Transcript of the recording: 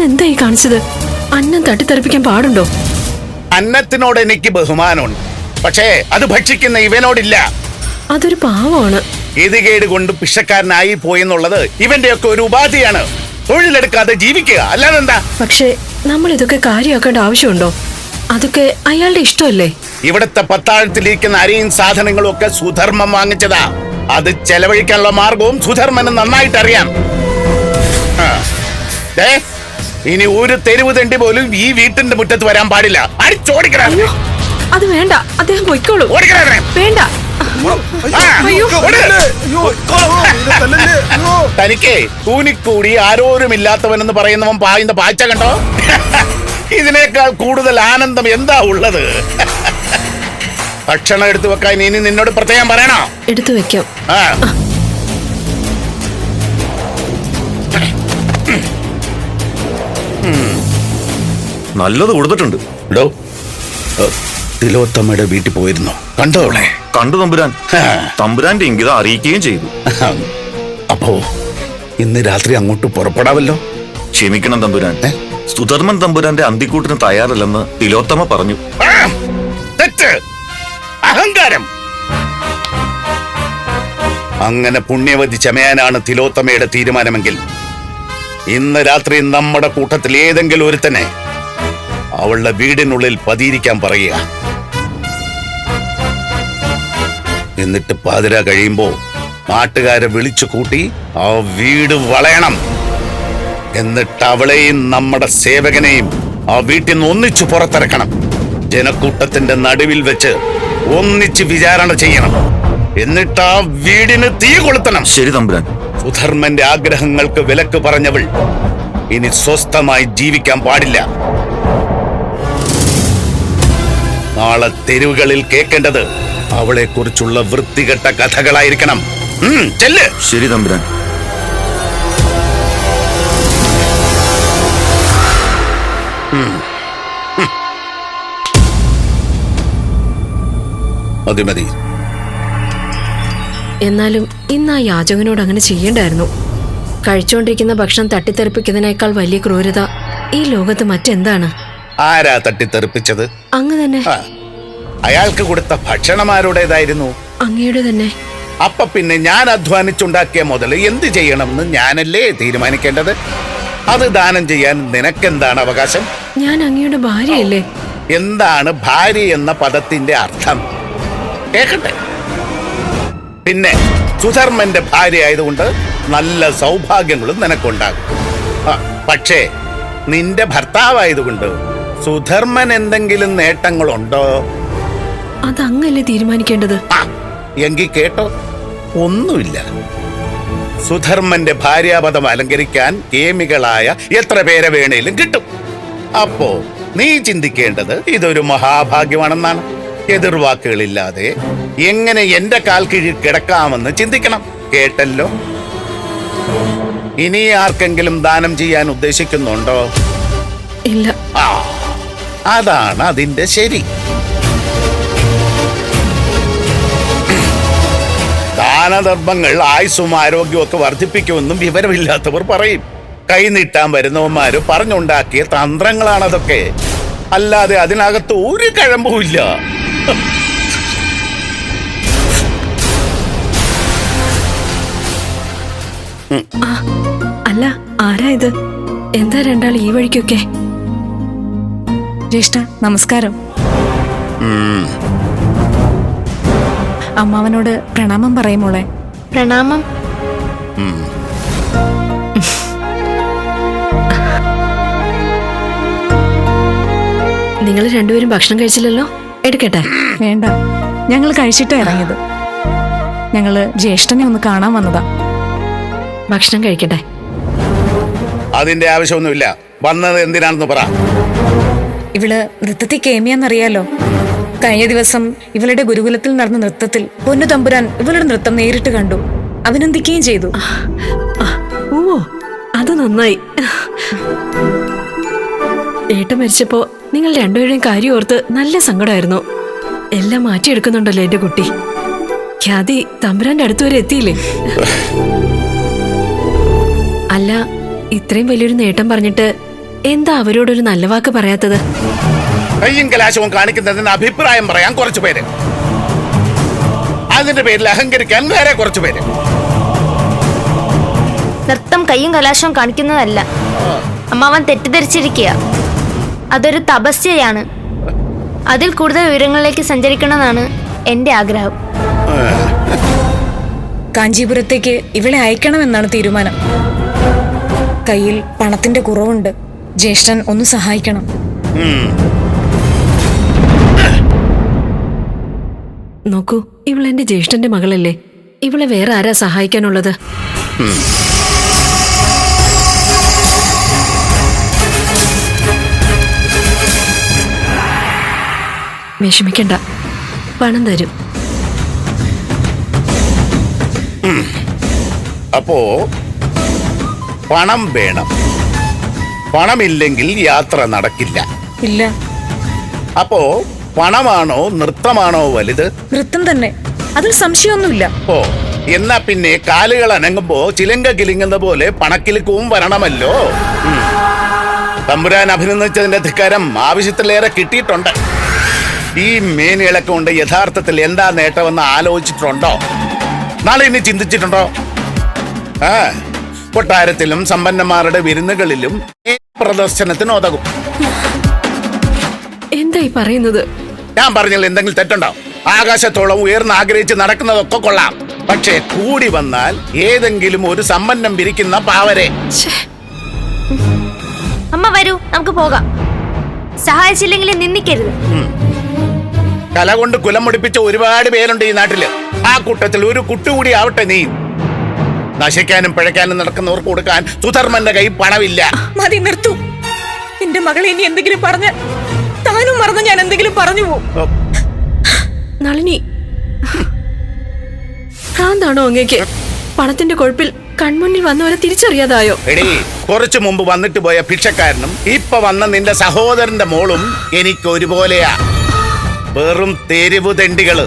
അങ്ങ് എന്തായി കാണിച്ചത്? അന്നം തട്ടിത്തെറിപ്പിക്കാൻ പാടുണ്ടോ? അന്നത്തിനോട് എനിക്ക് ബഹുമാനമുണ്ട്. പക്ഷേ അത് ഭക്ഷിക്കുന്ന ഇവനോടില്ല. അതൊരു പാവമാണ്. ഇത് കേട് കൊണ്ട് പിഷക്കാരനായി പോയെന്നുള്ളത് ഇവന്റെയൊക്കെ ഒരു ഉപാധിയാണ്. തൊഴിലെടുക്കാതെ ജീവിക്കുക. അല്ലാതെ എന്താ? പക്ഷേ നമ്മൾ ഇതൊക്കെ കാര്യമാക്കേണ്ട ആവശ്യമുണ്ടോ? അതൊക്കെ അയാളുടെ ഇഷ്ടമല്ലേ? ഇവിടുത്തെ പത്താഴത്തിലിരിക്കുന്ന അരിയും സാധനങ്ങളും ഒക്കെ സുധർമ്മം വാങ്ങിച്ചതാ. അത് ചെലവഴിക്കാനുള്ള മാർഗവും സുധർമ്മന് നന്നായിട്ട് അറിയാം ആ. ഇനി ഒരു തെരുവ് തെണ്ടി പോലും ഈ വീട്ടിന്റെ മുറ്റത്ത് വരാൻ പാടില്ല. അടിച്ചോടിക്കണ അത് വേണ്ട. അദ്ദേഹം പൊയ്ക്കോളൂ. വേണ്ട. അയ്യോ. തനിക്ക് കൂനിക്കൂടി ആരോരുമില്ലാത്തവനെന്ന് പറയുന്നവൻ പായുന്ന പാച്ച കണ്ടോ? ഇതിനേക്കാൾ കൂടുതൽ ആനന്ദം എന്താ ഉള്ളത്? ഭക്ഷണം എടുത്തു വെക്കാൻ ഇനി നിന്നോട് പ്രത്യേകം പറയണോ? എടുത്തു വെക്കാം. നല്ലത് കൊടുത്തിട്ടുണ്ട്. തിലോത്തമ്മയുടെ വീട്ടിൽ പോയിരുന്നു. കണ്ടോ അവളെ? കണ്ടു തമ്പുരാൻ. തമ്പുരാന്റെ ഇംഗിതം അറിയിക്കുകയും ചെയ്തു. അപ്പോ ഇന്ന് രാത്രി അങ്ങോട്ട് പുറപ്പെടാവല്ലോ ക്ഷമിക്കണം തമ്പുരാൻ? സുധർമ്മൻ തമ്പുരാന്റെ അന്തിക്കൂട്ടിന് തയ്യാറല്ലെന്ന് തിലോത്തമ പറഞ്ഞു. തെറ്റ്. അഹങ്കാരം. അങ്ങനെ പുണ്യവതി ചമയാനാണ് തിലോത്തമയുടെ തീരുമാനമെങ്കിൽ ഇന്ന് രാത്രി നമ്മുടെ കൂട്ടത്തിൽ ഏതെങ്കിലും ഒരുത്തനെ അവളുടെ വീടിനുള്ളിൽ പതിയിരിക്കാൻ പറയുക. എന്നിട്ട് പാതിര കഴിയുമ്പോ നാട്ടുകാരെ വിളിച്ചു കൂട്ടി ആ വീട് വളയണം. എന്നിട്ട് അവളെയും നമ്മുടെ സേവകനെയും ആ വീട്ടിൽ നിന്ന് ഒന്നിച്ചു പുറത്തിറക്കണം. ജനക്കൂട്ടത്തിന്റെ നടുവിൽ വെച്ച് ഒന്നിച്ച് വിചാരണ ചെയ്യണം. എന്നിട്ട് ആ വീടിന് തീ കൊളുത്തണം. ശരി തമ്പുരാൻ. സുധർമ്മന്റെ ആഗ്രഹങ്ങൾക്ക് വിലക്ക് പറഞ്ഞവൾ ഇനി സ്വസ്ഥമായി ജീവിക്കാൻ പാടില്ല. നാളെ തെരുവുകളിൽ കേൾക്കേണ്ടത് അവളെ കുറിച്ചുള്ള വൃത്തികെട്ട കഥകളായിരിക്കണം. ചെല്ല്. ശരി തമ്പുരാൻ. മതി മതി. എന്നാലും ഇന്ന് ആ യാചകനോട് അങ്ങനെ ചെയ്യേണ്ടായിരുന്നു. കഴിച്ചുകൊണ്ടിരിക്കുന്ന ഭക്ഷണം തട്ടിത്തെറിപ്പിക്കുന്നതിനേക്കാൾ വലിയ ക്രൂരത ഈ ലോകത്ത് മറ്റെന്താണ്? ആരാ തട്ടിത്തെറിപ്പിച്ചത്? അങ്ങ് തന്നെ. അയാൾക്ക് കൊടുത്ത ഭക്ഷണമാരുടേതായിരുന്നു. അങ്ങയുടെ തന്നെ. അപ്പൊ പിന്നെ ഞാൻ അധ്വാനിച്ചുണ്ടാക്കിയ മുതൽ എന്ത് ചെയ്യണമെന്ന് ഞാനല്ലേ തീരുമാനിക്കേണ്ടത്? അത് ദാനം ചെയ്യാൻ നിനക്കെന്താണ് അവകാശം? ഞാൻ അങ്ങയുടെ ഭാര്യയല്ലേ? എന്താണ് ഭാര്യ എന്ന പദത്തിന്റെ അർത്ഥം? കേക്കട്ടെ. പിന്നെ സുധർമ്മന്റെ ഭാര്യ ആയതുകൊണ്ട് നല്ല സൗഭാഗ്യങ്ങളും നിനക്കുണ്ടാകും. പക്ഷേ നിന്റെ ഭർത്താവായതുകൊണ്ട് സുധർമ്മൻ എന്തെങ്കിലും നേട്ടങ്ങളുണ്ടോ? അത് അങ്ങല്ലേ തീരുമാനിക്കേണ്ടത്? എങ്കിൽ എങ്കി കേട്ടോ. ഒന്നുമില്ല. സുധർമ്മന്റെ ഭാര്യാപദം അലങ്കരിക്കാൻ കേമികളായ എത്ര പേരെ വേണേലും കിട്ടും. അപ്പോ നീ ചിന്തിക്കേണ്ടത് ഇതൊരു മഹാഭാഗ്യമാണെന്നാണ്. എതിർവാക്കുകളില്ലാതെ എങ്ങനെ എന്റെ കാൽ കീഴിൽ കിടക്കാമെന്ന് ചിന്തിക്കണം. കേട്ടല്ലോ? ഇനി ആർക്കെങ്കിലും ദാനം ചെയ്യാൻ ഉദ്ദേശിക്കുന്നുണ്ടോ? ഇല്ല. ആ അതാണ് അതിന്റെ ശരി. ദാനധർമ്മങ്ങൾ ആയുസ്സും ആരോഗ്യവും ഒക്കെ വർദ്ധിപ്പിക്കുമെന്നും വിവരമില്ലാത്തവർ പറയും. കൈനീട്ടാൻ വരുന്നവന്മാര് പറഞ്ഞുണ്ടാക്കിയ തന്ത്രങ്ങളാണതൊക്കെ. അല്ലാതെ അതിനകത്ത് ഒരു കഴമ്പുമില്ല അല്ല ആരാ ഇത്? എന്താ രണ്ടാൾ ഈ വഴിക്കൊക്കെ? ജ്യേഷ്ഠ നമസ്കാരം. അമ്മാവനോട് പ്രണാമം പറയുമോളെ പ്രണാമം? നിങ്ങൾ രണ്ടുപേരും ഭക്ഷണം കഴിച്ചില്ലല്ലോ? എടുക്കട്ടെ? വേണ്ട. ഞങ്ങൾ കഴിച്ചിട്ടാ ഇറങ്ങിയത്. ഞങ്ങൾ ജ്യേഷ്ഠനെ ഒന്ന് കാണാൻ വന്നതാ. ഭക്ഷണം കഴിക്കട്ടെ. അതിന്റെ ആവശ്യമൊന്നുമില്ല. വന്നത് എന്തിനാണെന്ന് പറ. ഇവൾ നൃത്തത്തിൽ കേമിയാന്നറിയാലോ? കഴിഞ്ഞ ദിവസം ഇവളുടെ ഗുരുകുലത്തിൽ നടന്ന നൃത്തത്തിൽ പൊന്നു തമ്പുരാൻ ഇവളുടെ നൃത്തം നേരിട്ട് കണ്ടു. അഭിനന്ദിക്കുകയും ചെയ്തു. ഓ അത് നന്നായി. ഏട്ട മരിച്ചപ്പോ നിങ്ങൾ രണ്ടുപേരുടെയും കാര്യം ഓർത്ത് നല്ല സങ്കടമായിരുന്നു എല്ലാം മാറ്റിയെടുക്കുന്നുണ്ടല്ലോ എന്റെ കുട്ടി. ഖ്യാതി തമ്പുരാന്റെ അടുത്ത് വരെ എത്തിയില്ലേ? അല്ല ഇത്രയും വലിയൊരു നേട്ടം പറഞ്ഞിട്ട് എന്താ അവരോടൊരു നല്ല വാക്ക് പറയാത്തത്? കയ്യും കലാശവും കാണിക്കുന്നതിന് അഭിപ്രായം പറയാൻ കുറച്ചു പേര്. അതിന്റെ പേരിൽ അഹങ്കരിക്കാൻ വേറെ കുറച്ചു പേര്. നൃത്തം കയ്യും കലാശവും കാണിക്കുന്നതല്ല. അമ്മാവൻ തെറ്റിദ്ധരിച്ചിരിക്കുക അതൊരു തപസ്യയാണ്. അതിൽ കൂടുതൽ വിവരങ്ങളിലേക്ക് സഞ്ചരിക്കണമെന്നാണ് എന്റെ ആഗ്രഹം. കാഞ്ചീപുരത്തേക്ക് ഇവളെ അയക്കണമെന്നാണ് തീരുമാനം. കയ്യിൽ പണത്തിന്റെ കുറവുണ്ട്. ജ്യേഷ്ഠൻ ഒന്ന് സഹായിക്കണം. നോക്കൂ ഇവളെന്റെ ജ്യേഷ്ഠന്റെ മകളല്ലേ? ഇവളെ വേറെ ആരാ സഹായിക്കാനുള്ളത്? വിഷമിക്കണ്ട. പണം തരും. അപ്പോ പണം വേണം. പണമില്ലെങ്കിൽ യാത്ര നടക്കില്ല. ഇല്ല. അപ്പോ പണമാണോ നൃത്തമാണോ വലുത്? നൃത്തം തന്നെ. അതിൽ സംശയമൊന്നുമില്ല. ഓ എന്നാ പിന്നെ കാലുകൾ അനങ്ങുമ്പോ ചിലങ്ക കിലുങ്ങുന്ന പോലെ പണക്കിലുക്കവും വരണമല്ലോ. തമ്പുരാൻ അഭിനന്ദിച്ചതിന്റെ ധിക്കാരം ആവശ്യത്തിലേറെ കിട്ടിയിട്ടുണ്ട്. ഈ മേനിളക്കം കൊണ്ട് യഥാർത്ഥത്തിൽ എന്താ നേട്ടമെന്ന് ആലോചിച്ചിട്ടുണ്ടോ? നാളെ ഇനി ചിന്തിച്ചിട്ടുണ്ടോ? ആ കൊട്ടാരത്തിലും സമ്പന്നന്മാരുടെ വിരുന്നുകളിലും പ്രദർശനത്തിന് ഉതകും എന്താ ഈ പറയുന്നത്? ഞാൻ പറഞ്ഞില്ല എന്തെങ്കിലും തെറ്റുണ്ടോ? ആകാശത്തോളം ഉയർന്ന് ആഗ്രഹിച്ച് നടക്കുന്നതൊക്കെ കൊള്ളാം. പക്ഷേ കൂടി വന്നാൽ ഏതെങ്കിലും ഒരു സമ്പന്നം വിരിക്കുന്ന പാവരെ. അമ്മ വരൂ നമുക്ക് പോകാം. സഹായിച്ചില്ലെങ്കിൽ നിന്ദിക്കരുത് കല കൊണ്ട് കുലം മുടിപ്പിച്ച ഒരുപാട് പേരുണ്ട് ഈ നാട്ടിൽ. ആ കൂട്ടത്തിൽ ഒരു കുട്ടുകൂടി ആവട്ടെ നീ. നശിക്കാനും പിഴയ്ക്കാനും നടക്കുന്നവർക്ക് കൊടുക്കാൻ സുധർമ്മന്റെ കൈ പണമില്ല. മതി നിർത്തു. എന്റെ മകളെ ഇനി എന്തെങ്കിലും പറഞ്ഞ താനും മറന്ന് ഞാൻ എന്തെങ്കിലും പറഞ്ഞു പോകും ഓ, നളിനി ഭ്രാന്താണോ അങ്ങേക്ക്? പണത്തിന്റെ കൊഴുപ്പിൽ കൺമുന്നിൽ വന്നവരെ തിരിച്ചറിയാതായോ? എടീ കുറച്ചു മുമ്പ് വന്നിട്ട് പോയ ഭിക്ഷക്കാരനും ഇപ്പൊ വന്ന നിന്റെ സഹോദരന്റെ മോളും എനിക്ക് ഒരുപോലെയാ വെറും തെരുവ് തെണ്ടികൾ